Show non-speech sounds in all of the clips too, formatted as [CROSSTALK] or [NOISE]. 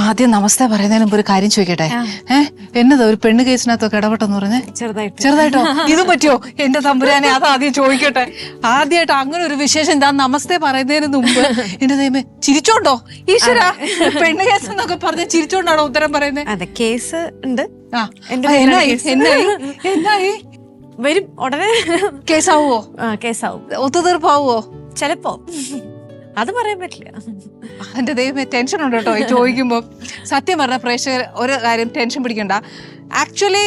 ആദ്യം നമസ്തേ പറയുന്നതിന് മുമ്പ് ഒരു കാര്യം ചോദിക്കട്ടെ? ഏഹ് എന്നതാ ഒരു പെണ്ണ് കേസിനകത്തൊക്കെ ഇടപെട്ടെന്ന് പറഞ്ഞേ? ചെറുതായിട്ട്. ചെറുതായിട്ടോ? [LAUGHS] ഇത് പറ്റിയോ? എന്റെ തമ്പുരാനെ അത് ആദ്യം ചോദിക്കട്ടെ. ആദ്യമായിട്ട് അങ്ങനെ ഒരു വിശേഷം എന്താ നമസ്തേ പറയുന്നതിന് മുമ്പ്? എന്റെ ദൈവമേ ചിരിച്ചോണ്ടോ? ഈശ്വര പെണ്ണ് കേസ് എന്നൊക്കെ പറഞ്ഞ ചിരിച്ചോണ്ടാണോ ഉത്തരം പറയുന്നത് അതെ കേസ് ഉണ്ട്. എന്നായി. എന്നായി? എന്നായി? വരും ഉടനെ. കേസാവോ കേസാവും. ഒത്തുതീർപ്പാവോ ചിലപ്പോ. അത് പറയാൻ പറ്റില്ല. എന്റെ ദൈവമേ ടെൻഷൻ ഉണ്ട് കേട്ടോ. ഈ ചോദിക്കുമ്പോൾ സത്യം പറഞ്ഞ പ്രേക്ഷകർ ഒരു കാര്യം ടെൻഷൻ പിടിക്കണ്ട. ആക്ച്വലി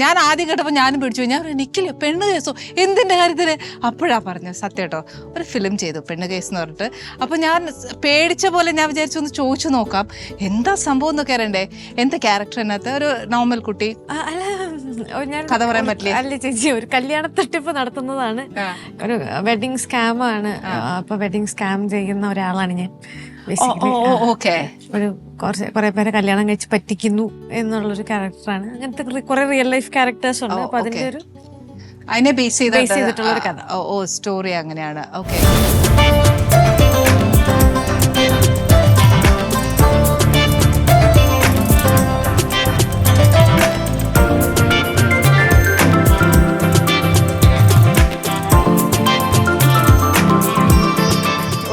ഞാൻ ആദ്യം കേട്ടപ്പോൾ ഞാനും പിടിച്ചു. ഞാൻ നിക്കില്ല പെണ്ണ് കേസോ? എന്തിന്റെ കാര്യത്തിൽ അപ്പോഴാണ് പറഞ്ഞത് സത്യം കേട്ടോ. ഒരു ഫിലിം ചെയ്തു പെണ്ണ് കേസ് എന്ന് പറഞ്ഞിട്ട്. അപ്പോൾ ഞാൻ പേടിച്ച പോലെ ഞാൻ വിചാരിച്ചു ഒന്ന് ചോദിച്ചു നോക്കാം. എന്താ സംഭവം എന്നൊക്കെ അറിയണ്ടേ? എന്താ ക്യാരക്ടർ അതിനകത്ത്? ഒരു നോർമൽ കുട്ടി. അല്ല കഥ പറയാൻ പറ്റില്ല? അല്ല ചേച്ചി ഒരു കല്യാണ തട്ടിപ്പ് നടത്തുന്നതാണ്. ഒരു വെഡിങ് സ്കാം ആണ്. അപ്പൊ വെഡിങ് സ്കാം ചെയ്യുന്ന ഒരാളാണ് ഞാൻ. ഒരു കുറച്ച് കുറെ പേരെ കല്യാണം കഴിച്ച് പറ്റിക്കുന്നു എന്നുള്ളൊരു ക്യാരക്ടറാണ് അങ്ങനത്തെ കുറെ റിയൽ ലൈഫ് ക്യാരക്ടേഴ്സ് ഉണ്ട്. അപ്പൊ അതിന്റെ ഒരു അതിനെ ബേസ് ചെയ്തിട്ടുള്ള ഒരു കഥ. ഓ സ്റ്റോറി അങ്ങനെയാണ്. ഓക്കെ.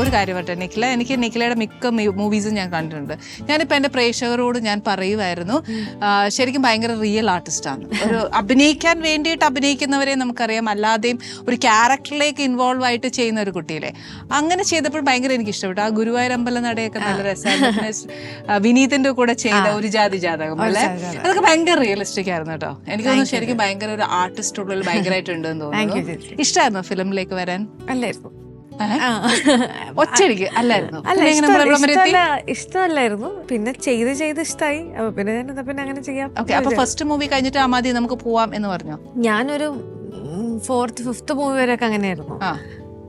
ഒരു കാര്യം പറട്ടെ നിഖില. എനിക്ക് നിഖിലയുടെ മിക്ക മൂവീസും ഞാൻ കണ്ടിട്ടുണ്ട്. ഞാനിപ്പോൾ എന്റെ പ്രേക്ഷകരോട് ഞാൻ പറയുമായിരുന്നു ശരിക്കും ഭയങ്കര റിയൽ ആർട്ടിസ്റ്റാണ് ഒരു അഭിനയിക്കാൻ വേണ്ടിയിട്ട് അഭിനയിക്കുന്നവരെ നമുക്കറിയാം. അല്ലാതെയും ഒരു ക്യാരക്ടറിലേക്ക് ഇൻവോൾവ് ആയിട്ട് ചെയ്യുന്ന ഒരു കുട്ടിയിലെ അങ്ങനെ ചെയ്തപ്പോൾ ഭയങ്കര എനിക്ക് ഇഷ്ടപ്പെട്ടു ആ ഗുരുവായൂർ അമ്പല നടയൊക്കെ നല്ല രസമായിരുന്നു. [LAUGHS] വിനീതിന്റെ വിനീതിന്റെ കൂടെ ചെയ്ത ഒരു ജാതി ജാതകം അല്ലേ? അതൊക്കെ ഭയങ്കര റിയലിസ്റ്റിക് ആയിരുന്നു കേട്ടോ. എനിക്ക് തോന്നുന്നു ശരിക്കും ഭയങ്കര ഒരു ആർട്ടിസ്റ്റ് ഉള്ളിൽ ഭയങ്കരമായിട്ടുണ്ട് എന്ന് തോന്നുന്നു. ഇഷ്ടമായിരുന്നു ഫിലിമിലേക്ക് വരാൻ? അല്ലായിരുന്നു. [LAUGHS] ഒറ്റയടിക്ക് അല്ലായിരുന്നു. ഇഷ്ടമല്ലായിരുന്നു. പിന്നെ ചെയ്ത് ചെയ്ത് ഇഷ്ടമായി അപ്പൊ പിന്നെ ഞാൻ പിന്നെ അങ്ങനെ ചെയ്യാം. ഓക്കെ അപ്പൊ ഫസ്റ്റ് മൂവി കഴിഞ്ഞിട്ട് ആ മതി നമുക്ക് പോവാം എന്ന് പറഞ്ഞു? ഞാനൊരു ഫോർത്ത് ഫിഫ്ത്ത് മൂവി വരെ ഒക്കെ അങ്ങനെയായിരുന്നു.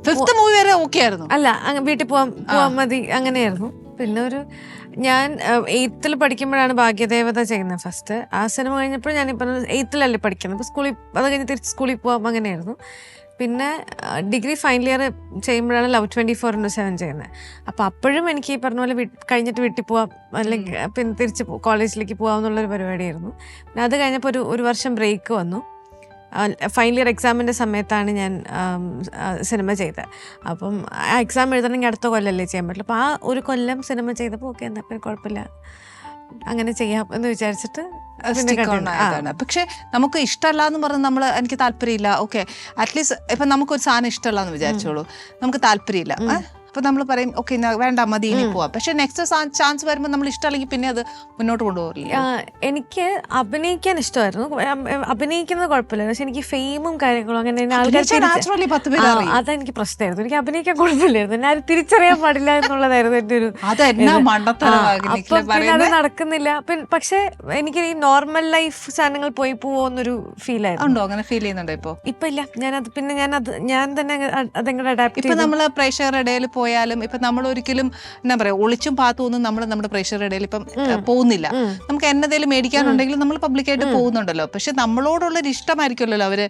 ഫിഫ്ത്ത് മൂവി വരെ ഓക്കെ ആയിരുന്നു. അല്ല വീട്ടിൽ പോവാം പോവാൻ മതി അങ്ങനെയായിരുന്നു. പിന്നെ ഒരു ഞാൻ എയ്ത്തിൽ പഠിക്കുമ്പോഴാണ് ഭാഗ്യദേവത ചെയ്യുന്നത് ഫസ്റ്റ് ആ സിനിമ കഴിഞ്ഞപ്പോൾ ഞാനിപ്പോൾ എയ്ത്തിലല്ലേ പഠിക്കുന്നത്. അപ്പോൾ സ്കൂളിൽ അത് കഴിഞ്ഞ് തിരിച്ച് സ്കൂളിൽ പോകാം അങ്ങനെയായിരുന്നു. പിന്നെ ഡിഗ്രി ഫൈനൽ ഇയർ ചെയ്യുമ്പോഴാണ് love twenty four into seven ചെയ്യുന്നത് അപ്പോൾ അപ്പോഴും എനിക്ക് ഈ പറഞ്ഞ പോലെ കഴിഞ്ഞിട്ട് വീട്ടിൽ പോവാം അല്ലെങ്കിൽ പിന്നെ തിരിച്ച് കോളേജിലേക്ക് പോകാം എന്നുള്ളൊരു പരിപാടിയായിരുന്നു. പിന്നെ അത് കഴിഞ്ഞപ്പോൾ ഒരു ഒരു വർഷം ബ്രേക്ക് വന്നു. ഫൈനൽ ഇയർ എക്സാമിന്റെ സമയത്താണ് ഞാൻ സിനിമ ചെയ്തത് അപ്പം ആ എക്സാം എഴുതണമെങ്കിൽ അടുത്ത കൊല്ലമല്ലേ ചെയ്യാൻ പറ്റില്ല അപ്പോൾ ആ ഒരു കൊല്ലം സിനിമ ചെയ്തപ്പോൾ ഓക്കെ എന്താ പിന്നെ കുഴപ്പമില്ല. അങ്ങനെ ചെയ്യാം എന്ന് വിചാരിച്ചിട്ട് ആയതാണ്. പക്ഷെ നമുക്ക് ഇഷ്ടമല്ല എന്ന് പറഞ്ഞ് നമ്മൾ എനിക്ക് താല്പര്യമില്ല. ഓക്കെ. അറ്റ്ലീസ്റ്റ് ഇപ്പൊ നമുക്കൊരു സാധനം ഇഷ്ടമല്ല എന്ന് വിചാരിച്ചോളൂ നമുക്ക് താല്പര്യമില്ല. അപ്പൊ നമ്മൾ പറയും ഓക്കെ വേണ്ട മതി ഇനി പോവാം. പക്ഷെ നെക്സ്റ്റ് ചാൻസ് വരുമ്പോൾ നമ്മൾ ഇഷ്ടമല്ലെങ്കിൽ പിന്നെ അത് മുന്നോട്ട് കൊണ്ടുപോകില്ല എനിക്ക് അഭിനയിക്കാൻ ഇഷ്ടമായിരുന്നു. അഭിനയിക്കുന്നത് കുഴപ്പമില്ല. പക്ഷെ എനിക്ക് ഫെയിമും കാര്യങ്ങളും അങ്ങനെ നാച്ചുറലി പത്ത് പേര് അതെനിക്ക് പ്രശ്നമായിരുന്നു. എനിക്ക് അഭിനയിക്കാൻ കുഴപ്പമില്ലായിരുന്നു. എന്നെ ആരും തിരിച്ചറിയാൻ പാടില്ല എന്നുള്ളതായിരുന്നു എന്റെ ഒരു പിന്നെ അത് നടക്കുന്നില്ല. പക്ഷെ എനിക്ക് ഈ നോർമൽ ലൈഫ് സാധനങ്ങൾ പോയി പോവോന്നൊരു ഫീൽ ആയിരുന്നു. അങ്ങനെ ഫീൽ ചെയ്യുന്നുണ്ടോ ഇപ്പൊ? ഇപ്പൊ ഇല്ല. ഞാൻ അത് പിന്നെ ഞാൻ അത് ഞാൻ തന്നെ അതെങ്ങനെ അതങ്ങോട്ട് അഡാപ്റ്റ് ഇപ്പൊ നമ്മൾ പ്രേക്ഷകരുടെ ഇടയിൽ പോയാലും ഇപ്പൊ നമ്മൾ ഒരിക്കലും എന്താ പറയാ ഒളിച്ചും പാത്തും ഒന്നും നമ്മൾ നമ്മുടെ പ്രേക്ഷകരുടെ ഇടയിൽ ഇപ്പം പോകുന്നില്ല. നമുക്ക് എന്നതേലും മേടിക്കാനുണ്ടെങ്കിൽ നമ്മൾ പബ്ലിക്കായിട്ട് പോകുന്നുണ്ടല്ലോ. പക്ഷെ നമ്മളോടുള്ള ഒരു ഇഷ്ടമായിരിക്കുമല്ലോ അവർ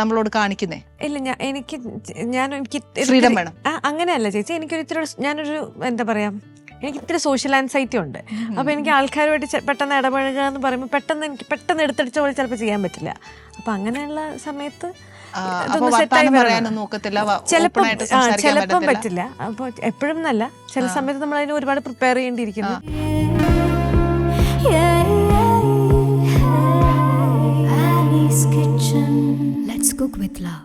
നമ്മളോട് കാണിക്കുന്നേ. ഇല്ല ഞാൻ എനിക്ക് ഞാൻ എനിക്ക് ഫ്രീഡം വേണം. അങ്ങനെയല്ല ചേച്ചി. എനിക്കൊരു ഇത്തിരി ഞാനൊരു എന്താ പറയാ എനിക്ക് ഇത്തിരി സോഷ്യൽ ആൻസൈറ്റി ഉണ്ട്. അപ്പോൾ എനിക്ക് ആൾക്കാരുമായിട്ട് പെട്ടെന്ന് ഇടപഴകുക എന്ന് പറയുമ്പോൾ പെട്ടെന്ന് എനിക്ക് പെട്ടെന്ന് എടുത്തടിച്ച പോലെ ചിലപ്പോൾ ചെയ്യാൻ പറ്റില്ല. അപ്പൊ അങ്ങനെയുള്ള സമയത്ത് ചിലപ്പം ആയിട്ട് സംസാരിക്കാൻ ചിലപ്പം പറ്റില്ല. അപ്പോൾ എപ്പോഴും എന്നല്ല ചില സമയത്ത് നമ്മൾ അതിന് ഒരുപാട് പ്രിപ്പയർ ചെയ്യേണ്ടിയിരിക്കുന്നു. Let's cook with love.